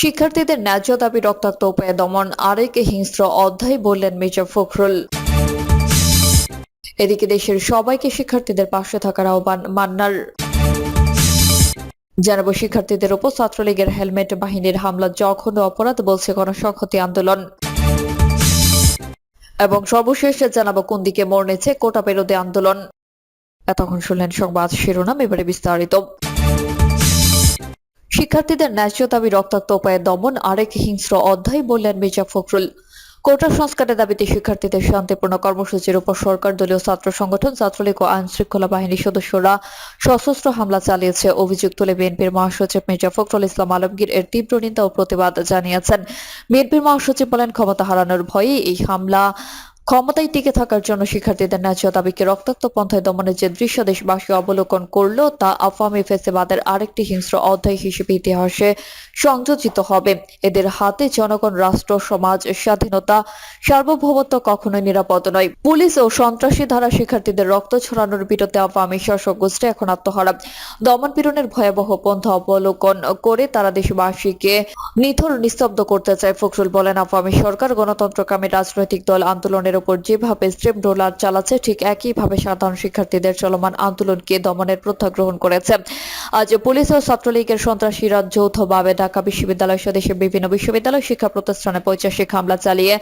শিক্ষার্থীদের ন্যায্য দাবি, রক্তাক্ত উপায়ে দমন, আরেক হিংস্র অধ্যায় বললেন মির্জা ফখরুল। এদিকে দেশের সবাইকে শিক্ষার্থীদের পাশে থাকার আহ্বান মান্নার। জানাব, শিক্ষার্থীদের উপর ছাত্রলীগের হেলমেট বাহিনীর হামলা জঘন্য অপরাধ বলছে গণসংহতি আন্দোলন। এবং সর্বশেষ জানাব, কোন দিকে মোড় নিচ্ছে কোটা বিরোধী আন্দোলন। এতক্ষণ শুনলেন সংবাদ শিরোনাম, এবারে বিস্তারিত। শিক্ষার্থীদের ন্যায্য দাবি, রক্তাক্ত উপায়ে দমন, আরেক হিংস্র অধ্যায় বললেন মির্জা ফখরুল। কোটা সংস্কারের দাবিতে শিক্ষার্থীদের শান্তিপূর্ণ কর্মসূচির উপর সরকার দলীয় ছাত্র সংগঠন, ছাত্রলীগ ও আইন শৃঙ্খলা বাহিনীর সদস্যরা সশস্ত্র হামলা চালিয়েছে। অভিযোগ তুলে বিএনপির মহাসচিব মির্জা ফখরুল ইসলাম আলমগীর এর তীব্র নিন্দা ও প্রতিবাদ জানিয়েছেন। বিএনপির মহাসচিব বলেন, ক্ষমতা হারানোর ভয়ে এই হামলা ক্ষমতায় টিকে থাকার জন্য শিক্ষার্থীদের ন্যায্য দাবিকে রক্তাক্ত পন্থায় দমনের যে দৃশ্য দেশবাসী অবলোকন করল, তা আফামি ফেসিবাদের আরেকটি হিংস্র অধ্যায় হিসেবে ইতিহাসে সংযোজিত হবে। এদের হাতে জনগণ, রাষ্ট্র, সমাজ, স্বাধীনতা, সার্বভৌমত্ব কখনোই নিরাপদ নয়। পুলিশ ও সন্ত্রাসী ধারা শিক্ষার্থীদের রক্ত ছড়ানোর বিরুদ্ধে আওয়ামী শাসক গোষ্ঠী এখন আত্মহারা। দমন পীড়নের ভয়াবহ পন্থা অবলোকন করে তারা দেশবাসীকে নিথর, নিস্তব্ধ করতে চায়। ফখরুল বলেন, আওয়ামী সরকার গণতন্ত্রকামী রাজনৈতিক দল আন্দোলনের উপর যেভাবে স্ট্রেম রোলার চালাচ্ছে, ঠিক একইভাবে সাধারণ শিক্ষার্থীদের চলমান আন্দোলনকে দমনের প্রত্যয় গ্রহণ করেছে। আজ পুলিশ ও ছাত্রলীগের সন্ত্রাসীরা যৌথভাবে ঢাকা বিশ্ববিদ্যালয় সহ বিভিন্ন বিশ্ববিদ্যালয় শিক্ষা প্রতিষ্ঠানে পৈচাসিক হামলা চালিয়ে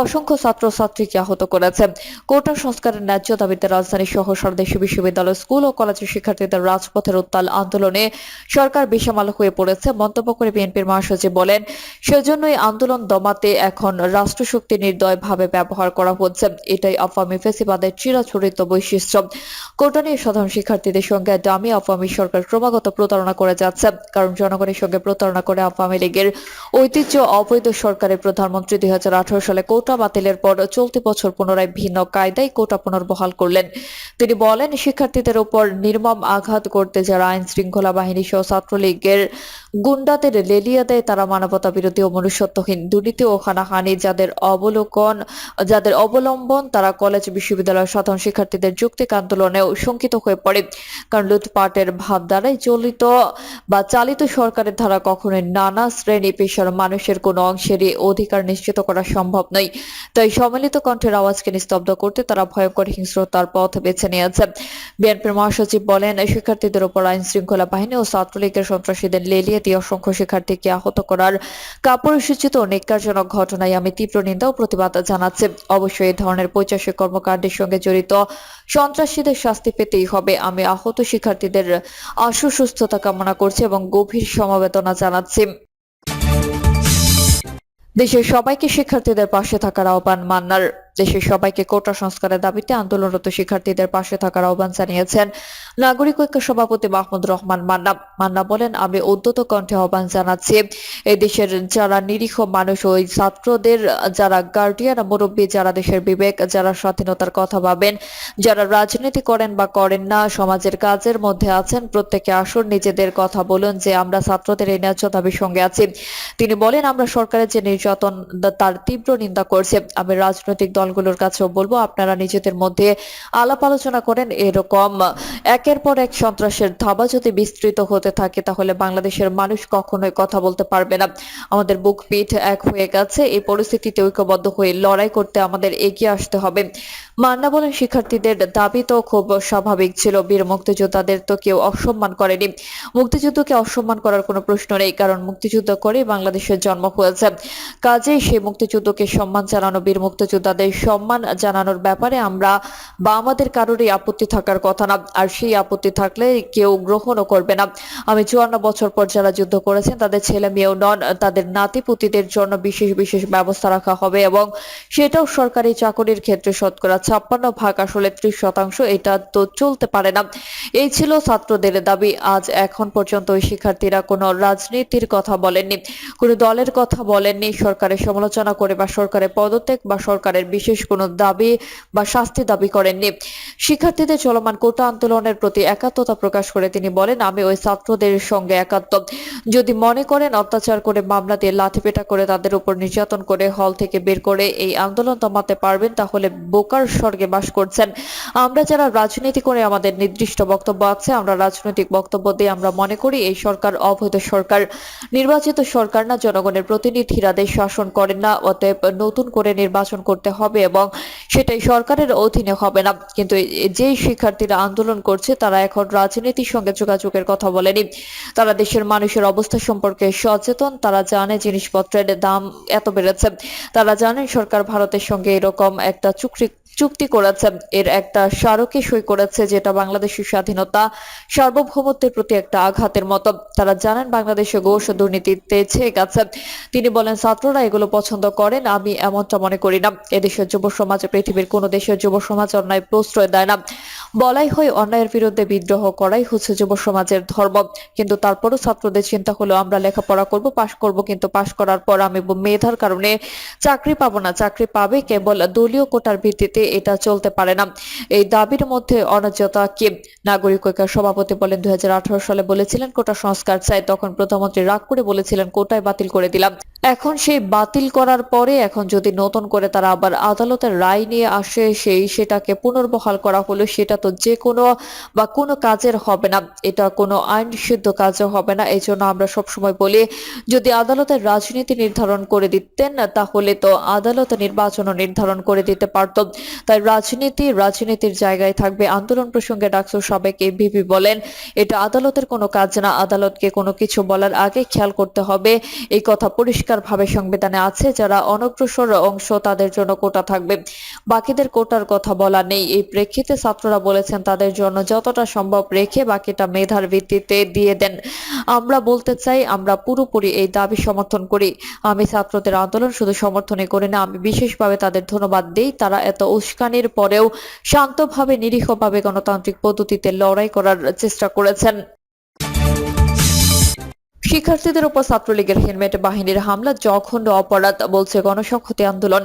অসংখ্য ছাত্রছাত্রীকে আহত করেছে। কোটা সংস্কারের ন্যায্য দাবিতে রাজধানী সহ সারা দেশে বিশ্ববিদ্যালয়, স্কুল ও কলেজের শিক্ষার্থীদের রাজপথের উত্তাল আন্দোলনে সরকার বেসামাল হয়ে পড়েছে, মন্তব্য করে বিএনপির মহাসচিব বলেন, সেজন্যই আন্দোলন দমাতে এখন রাষ্ট্রশক্তি নির্দয়ভাবে ব্যবহার করা হচ্ছে এটাই আওয়ামী ফেসিবাদের চিরাচরিত বৈশিষ্ট্য। কোটা নিয়ে সাধারণ শিক্ষার্থীদের সঙ্গে দামি আওয়ামী সরকার ক্রমাগত প্রতারণা করে যাচ্ছে, কারণ জনগণের সঙ্গে প্রতারণা করে আওয়ামী লীগের ঐতিহ্য অবৈধ সরকারের প্রধানমন্ত্রী দুই সালে কোটা বাতিলের পর চলতি বছর পুনরায় ভিন্ন কায়দায় কোটা পুনর্বহাল করলেন। তিনি বলেন, শিক্ষার্থীদের উপর নির্মম আঘাত করতে যারা আইন শৃঙ্খলা বাহিনী সহ ছাত্রলীগের গুন্ডাদের লেলিয়া দেয়, তারা মানবতা বিরোধী ও মনুষ্যত্বহীন, দুর্নীতি ও হানাহানি, যাদের অবলোকন, যাদের অবলম্বন, তারা কলেজ বিশ্ববিদ্যালয়ের সাধারণ শিক্ষার্থীদের যৌক্তিক আন্দোলনেও শঙ্কিত হয়ে পড়ে। কারণ লুটপাটের ভাব দ্বারাই চলিত বা চালিত সরকারের ধারা কখনোই নানা শ্রেণি পেশার মানুষের কোনো অংশেরই অধিকার নিশ্চিত করা সম্ভব নয়। তাই সম্মিলিত কণ্ঠের আওয়াজকে নিস্তব্ধ করতে তারা ভয়ঙ্কর হিংস্রতার পথ বেছে নিয়েছে। বিএনপির মহাসচিব বলেন, শিক্ষার্থীদের উপর আইন শৃঙ্খলা বাহিনী ও ছাত্রলীগের সন্ত্রাসীদের লেলিয়ে দিয়ে অসংখ্য শিক্ষার্থীকে আহত করার কাপুরুষোচিত ও নিকারজনক ঘটনায় আমি তীব্র নিন্দা ও প্রতিবাদ জানাচ্ছি। অবশ্যই এই ধরনের পৈচাসিক কর্মকাণ্ডের সঙ্গে জড়িত সন্ত্রাসীদের শাস্তি পেতেই হবে। আমি আহত শিক্ষার্থীদের আশু সুস্থতা কামনা করছি এবং গভীর সমবেদনা জানাচ্ছি। দেশের সবাইকে শিক্ষার্থীদের পাশে থাকার আহ্বান মান্নার। দেশের সবাইকে কোটা সংস্কারের দাবিতে আন্দোলনরত শিক্ষার্থীদের পাশে থাকার আহ্বান জানিয়েছেন নাগরিক ঐক্য সভাপতি মাহমুদ রহমান মান্না। মান্না বলেন, আমি উদ্যত কণ্ঠে আহ্বান জানাচ্ছি, এই দেশের যারা নিরীহ মানুষ, ওই ছাত্রদের, যারা গার্ডিয়ান মুরব্বী, যারা দেশের বিবেক, যারা স্বাধীনতার কথা ভাবেন, যারা রাজনীতি করেন বা করেন না, সমাজের কাজের মধ্যে আছেন, প্রত্যেকে আসুন, নিজেদের কথা বলুন যে আমরা ছাত্রদের এই ন্যায্য দাবির সঙ্গে আছি। তিনি বলেন, আমরা সরকারের যে নির্যাতন, তার তীব্র নিন্দা করছে। আমি রাজনৈতিক দলগুলোর কাছেও বলব, আপনারা নিজেদের মধ্যে আলাপ আলোচনা করেন এরকম। একের পর এক সন্ত্রাসের ধাবা যদি বিস্তৃত হতে থাকে, তাহলে বাংলাদেশের মানুষ কখনোই কথা বলতে পারবে না। আমাদের বুক পিঠ এক হয়ে গেছে, এই পরিস্থিতিতে ঐক্যবদ্ধ হয়ে লড়াই করতে আমাদের এগিয়ে আসতে হবে। মান্না বলেন, শিক্ষার্থীদের দাবি তো খুব স্বাভাবিক ছিল, বীর মুক্তিযোদ্ধাদের তো কেউ অসম্মান করেনি। মুক্তিযুদ্ধকে অসম্মান করার কোনো প্রশ্ন নেই, কারণ মুক্তিযুদ্ধ করে বাংলাদেশের জন্ম হয়েছে। কাজেই সেই মুক্তিযুদ্ধকে সম্মান জানানো, বীর মুক্তিযোদ্ধাদের সম্মান জানানোর ব্যাপারে আমরা বা আমাদের কারোরই আপত্তি থাকার কথা না, আর সেই আপত্তি থাকলে কেউ গ্রহণও করবে না। আমি চুয়ান্ন বছর পর যারা যুদ্ধ করেছেন, তাদের ছেলে মেয়েও নন, তাদের নাতিপুতিদের জন্য বিশেষ বিশেষ ব্যবস্থা রাখা হবে এবং সেটাও সরকারি চাকরির ক্ষেত্রে শতকরা ছাপ্পান্ন ভাগ আসলে ত্রিশ শতাংশ এটা তো চলতে পারে না। এই ছিল ছাত্রদের দাবি। আজ এখন পর্যন্ত ওই শিক্ষার্থীরা কোনো রাজনীতির কথা বলেননি, কোনো দলের কথা বলেননি, সরকারের সমালোচনা করে বা সরকারের পদত্যাগ বা সরকারের বিশেষ বিশেষ কোনো দাবি বা শাস্তি দাবি করেননি। শিক্ষার্থীদের চলমান কোটা আন্দোলনের প্রতি একাত্মতা প্রকাশ করে তিনি বলেন, আমি ওই ছাত্রদের সঙ্গে একাত্ম যদি মনে করেন, অত্যাচার করে মামলা দিয়ে লাঠিপেটা করে তাদের উপর নির্যাতন করে হল থেকে বের করে এই আন্দোলন থামাতে পারবেন, তাহলে বোকার স্বর্গে বাস করছেন। আমরা যারা রাজনীতি করে আমাদের নির্দিষ্ট বক্তব্য আছে, আমরা রাজনৈতিক বক্তব্য দিয়ে আমরা মনে করি, এই সরকার অবৈধ সরকার। নির্বাচিত সরকার না, জনগণের প্রতিনিধিরা দেশ শাসন করেন না, অতএব নতুন করে নির্বাচন করতে হবে। এবং সেটাই সরকারের অধীনে হবে না। কিন্তু যে শিক্ষার্থীরা আন্দোলন করছে, তারা এখন রাজনীতির সঙ্গে যোগাযোগের কথা বলেনি। তারা দেশের মানুষের অবস্থা সম্পর্কে সচেতন, তারা জানে জিনিসপত্রের দাম এত বেড়েছে। তারা জানেন সরকার ভারতের সঙ্গে এরকম একটা চুক্তি চুক্তি করেছে, এর একটা স্মারকে সই করেছে যেটা বাংলাদেশের স্বাধীনতা, সার্বভৌমত্বের প্রতি একটা আঘাতের মতো। তারা জানেন, বাংলাদেশে ঘোষ দুর্নীতিতে ছেয়ে গেছে। তিনি বলেন, ছাত্ররা এগুলো পছন্দ করেন, আমি এমনটা মনে করি না। এদেশের যুব সমাজে, পৃথিবীর কোনো দেশের যুব সমাজ অন্যায় প্রশ্রয় দেয় না। বলাই হয়, অন্যায়ের বিরুদ্ধে বিদ্রোহ করাই হচ্ছে যুব সমাজের ধর্ম। কিন্তু তারপরও ছাত্রদের চিন্তা হলো, আমরা লেখাপড়া করব, পাশ করব, কিন্তু পাশ করার পর আমি মেধার কারণে চাকরি পাবো না। চাকরি পাবে কেবল দলীয় কোটার ভিত্তিতে এটা চলতে পারে না। এই দাবির মধ্যে অনার্যতা কি? নাগরিক ঐক্যের সভাপতি বলেন, দুই সালে বলেছিলেন, কোটা সংস্কার চাই। তখন প্রধানমন্ত্রী রাগ করে বলেছিলেন কোটায় বাতিল করে দিলাম। এখন সেই বাতিল করার পরে এখন যদি নতুন করে তারা আবার আদালতের রায় নিয়ে আসে, সেই সেটাকে পুনর্বহাল করা হলো, সেটা তো যে কোনো বা কোনো কাজের হবে না। এটা কোনো আইন সিদ্ধ কাজও হবে না। এই জন্য আমরা সবসময় বলি, যদি আদালতের রাজনীতি নির্ধারণ করে দিতেন, তাহলে তো আদালত নির্বাচনও নির্ধারণ করে দিতে পারত। তাই রাজনীতি, রাজনীতির জায়গায় থাকবে আন্দোলন প্রসঙ্গে ডাকসু সাবেক এবিপি বলেন। এটা আদালতের কোনো কাজ না, আদালতকে কোনো কিছু বলার আগে খেয়াল করতে হবে। এই কথা পরিষ্কারভাবে সংবিধানে আছে, যারা অনগ্রসর অংশ তাদের জন্য কোটা থাকবে। বাকিদের কোটার কথা বলা নেই। এই প্রেক্ষিতে ছাত্ররা বলেছেন, তাদের জন্য যতটা সম্ভব রেখে বাকিটা মেধার ভিত্তিতে দিয়ে দেন। আমরা বলতে চাই, আমরা পুরোপুরি এই দাবি সমর্থন করি। আমি ছাত্রদের আন্দোলন শুধু সমর্থনই করি না, আমি বিশেষভাবে তাদের ধন্যবাদ দিই। তারা এত উস্কানির পরেও শান্তভাবে, নিরীহভাবে গণতান্ত্রিক পদ্ধতিতে লড়াই করার চেষ্টা করেছেন। শিক্ষার্থীদের উপর ছাত্রলীগের হেলমেট বাহিনীর হামলা, জঘন্য অপরাধ, বলছে গণসংহতি আন্দোলন।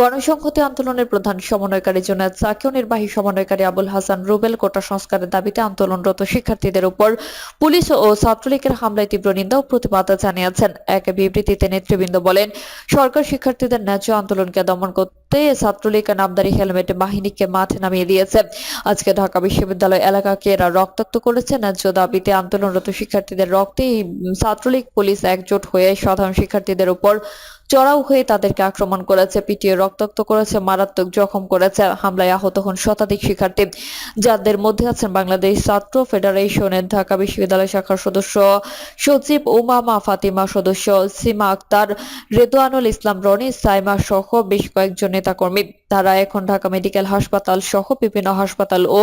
গণসংহতি আন্দোলনের প্রধান সমন্বয়কারী জোনায়দ সাকিও, নির্বাহী সমন্বয়কারী আবুল হাসান রুবেল কোটা সংস্কারের দাবিতে আন্দোলনরত শিক্ষার্থীদের উপর পুলিশ ও ছাত্রলীগের হামলায় তীব্র নিন্দা ও প্রতিবাদ জানিয়েছেন। এক বিবৃতিতে নেতৃবৃন্দ বলেন, সরকার শিক্ষার্থীদের ন্যায্য আন্দোলনকে দমন করতে ছাত্রলীগ নামদারি হেলমেট বাহিনীকে মাঠে নামিয়ে দিয়েছে। আজকে ঢাকা বিশ্ববিদ্যালয় এলাকাকে এরা রক্তাক্ত করেছে। ন্যায্য দাবিতে আন্দোলনরত শিক্ষার্থীদের রক্তে ছাত্রলীগ পুলিশ একজোট হয়ে সাধারণ শিক্ষার্থীদের উপর চড়াও হয়ে তাদেরকে আক্রমণ করেছে, পিটিয়ে রক্তাক্ত করেছে, মারাত্মক জখম করেছে, হামলায় আহত হন শতাধিক শিক্ষার্থী। যাদের মধ্যে আছেন বাংলাদেশ ছাত্র ফেডারেশনের ঢাকা বিশ্ববিদ্যালয় শাখার সদস্য সচিব উমামা ফাতিমা, সদস্য সিমা আক্তার রেদোয়ানুল ইসলাম, রনি সাইমা সহ বেশ কয়েকজন নেতাকর্মী। তারা এখন ঢাকা মেডিকেল হাসপাতাল সহ বিভিন্ন হাসপাতাল ও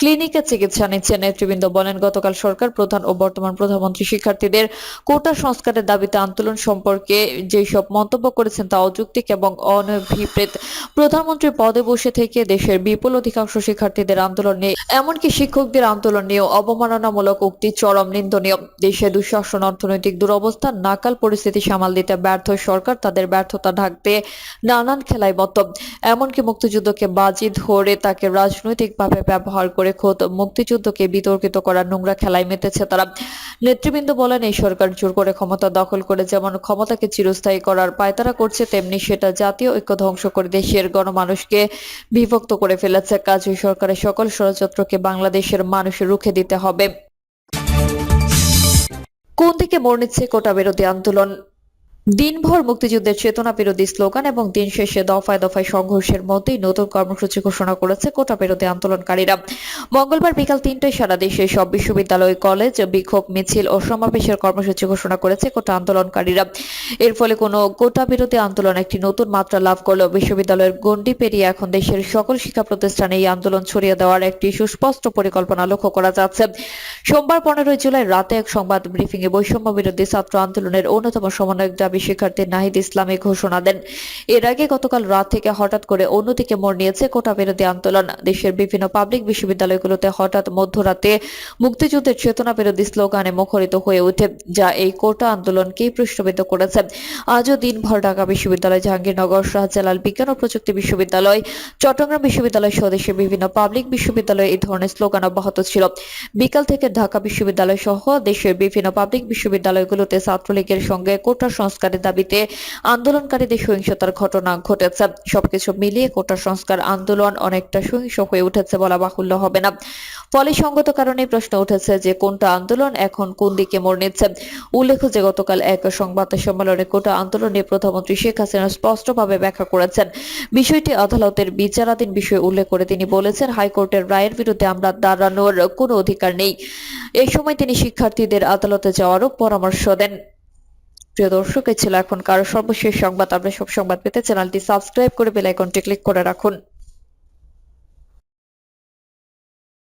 ক্লিনিকে চিকিৎসা নিচ্ছে। নেতৃবৃন্দ বলেন, গতকাল সরকার প্রধান ও বর্তমান প্রধানমন্ত্রী শিক্ষার্থীদের কোটা সংস্কারের দাবিতে আন্দোলন সম্পর্কে যেসব মন্তব্য করেছেন তা অযৌক্তিক এবং অনভিপ্রেত। প্রধানমন্ত্রী পদে বসে থেকে দেশের বিপুল অধিকাংশ শিক্ষার্থীদের আন্দোলন নিয়ে এমনকি শিক্ষকদের আন্দোলন নিয়েও অবমাননামূলক উক্তি চরম নিন্দনীয়। দেশে দুঃশাসন, অর্থনৈতিক দুরবস্থা, নাকাল পরিস্থিতি সামাল দিতে ব্যর্থ সরকার তাদের ব্যর্থতা ঢাকতে নানান খেলায় মত এমনকি মুক্তিযুদ্ধকে বাজি ধরে তাকে রাজনৈতিকভাবে ব্যবহার করে খোদ মুক্তিযুদ্ধকে বিতর্কিত করার নোংরা খেলায় মেতেছে তারা। নেতৃবৃন্দ বলেন, এই সরকার জোর করে ক্ষমতা দখল করে যেমন ক্ষমতাকে চিরস্থায়ী করার পায়তারা করছে, তেমনি সেটা জাতীয় ঐক্য ধ্বংস করে দেশের গণমানুষকে বিভক্ত করে ফেলেছে। কাজী সরকারের সকল ষড়যন্ত্রকে বাংলাদেশের মানুষের রুখে দিতে হবে। কোন দিকে মোড় নিচ্ছে কোটা বিরোধী আন্দোলন? দিনভর মুক্তিযুদ্ধের চেতনা বিরোধী স্লোগান এবং দিন শেষে দফায় দফায় সংঘর্ষের মধ্যেই নতুন কর্মসূচি ঘোষণা করেছে কোটা বিরোধী আন্দোলনকারীরা। মঙ্গলবার বিকাল তিনটায় সারা দেশে সব বিশ্ববিদ্যালয়, কলেজ, বিক্ষোভ মিছিল ও সমাবেশের কর্মসূচি ঘোষণা করেছে কোটা আন্দোলনকারীরা। এর ফলে কোনো কোটা বিরোধী আন্দোলন একটি নতুন মাত্রা লাভ করলেও বিশ্ববিদ্যালয়ের গণ্ডি পেরিয়ে এখন দেশের সকল শিক্ষা প্রতিষ্ঠানে এই আন্দোলন ছড়িয়ে দেওয়ার একটি সুস্পষ্ট পরিকল্পনা লক্ষ্য করা যাচ্ছে। সোমবার পনেরোই জুলাই রাতে এক সংবাদ ব্রিফিংয়ে বৈষম্য বিরোধী ছাত্র আন্দোলনের অন্যতম সমন্বয়ক মেধাবী শিক্ষার্থী নাহিদ ইসলামী ঘোষণা দেন। এর আগে গতকাল রাত থেকে হঠাৎ করে অন্যদিকে মোড় নিয়েছে কোটা বিরোধী আন্দোলন। দেশের বিভিন্ন পাবলিক বিশ্ববিদ্যালয়গুলোতে হঠাৎ মধ্যরাতে মুক্তিযুদ্ধের চেতনা বিরোধী স্লোগানে মুখরিত হয়ে ওঠে, যা এই কোটা আন্দোলনকেই প্রশ্নবিদ্ধ করেছে। আজও দিনভর ঢাকা বিশ্ববিদ্যালয়, জাহাঙ্গীরনগর, শাহজালাল বিজ্ঞান ও প্রযুক্তি বিশ্ববিদ্যালয়, চট্টগ্রাম বিশ্ববিদ্যালয় সহ দেশের বিভিন্ন পাবলিক বিশ্ববিদ্যালয়ে এই ধরনের স্লোগান অব্যাহত ছিল। বিকাল থেকে ঢাকা বিশ্ববিদ্যালয় সহ দেশের বিভিন্ন পাবলিক বিশ্ববিদ্যালয়গুলোতে ছাত্রলীগের সঙ্গে কোটা সংস্কারের দাবিতে আন্দোলনকারীদের সহিংসতার ঘটনা ঘটেছে। সবকিছু মিলিয়ে কোটা সংস্কার আন্দোলন অনেকটা সহিংস হয়ে উঠেছে বলা বাহুল্য হবে না। ফলে সঙ্গত কারণে প্রশ্ন উঠেছে যে, কোনটা আন্দোলন এখন কোন দিকে মোড় নিচ্ছে? উল্লেখ্য যে, গতকাল এক সংবাদ সম্মেলনে কোটা আন্দোলনে প্রধানমন্ত্রী শেখ হাসিনা স্পষ্টভাবে ব্যাখ্যা করেছেন। বিষয়টি আদালতের বিচারাধীন বিষয়ে উল্লেখ করে তিনি বলেছেন, হাইকোর্টের রায়ের বিরুদ্ধে আমরা দাঁড়ানোর কোনো অধিকার নেই। এই সময় তিনি শিক্ষার্থীদের আদালতে যাওয়ারও পরামর্শ দেন। প্রিয় দর্শক এ ছিল এখনকার সর্বশেষ সংবাদ। আপনার সব সংবাদ পেতে চ্যানেলটি সাবস্ক্রাইব করে বেল আইকনটি ক্লিক করে রাখুন।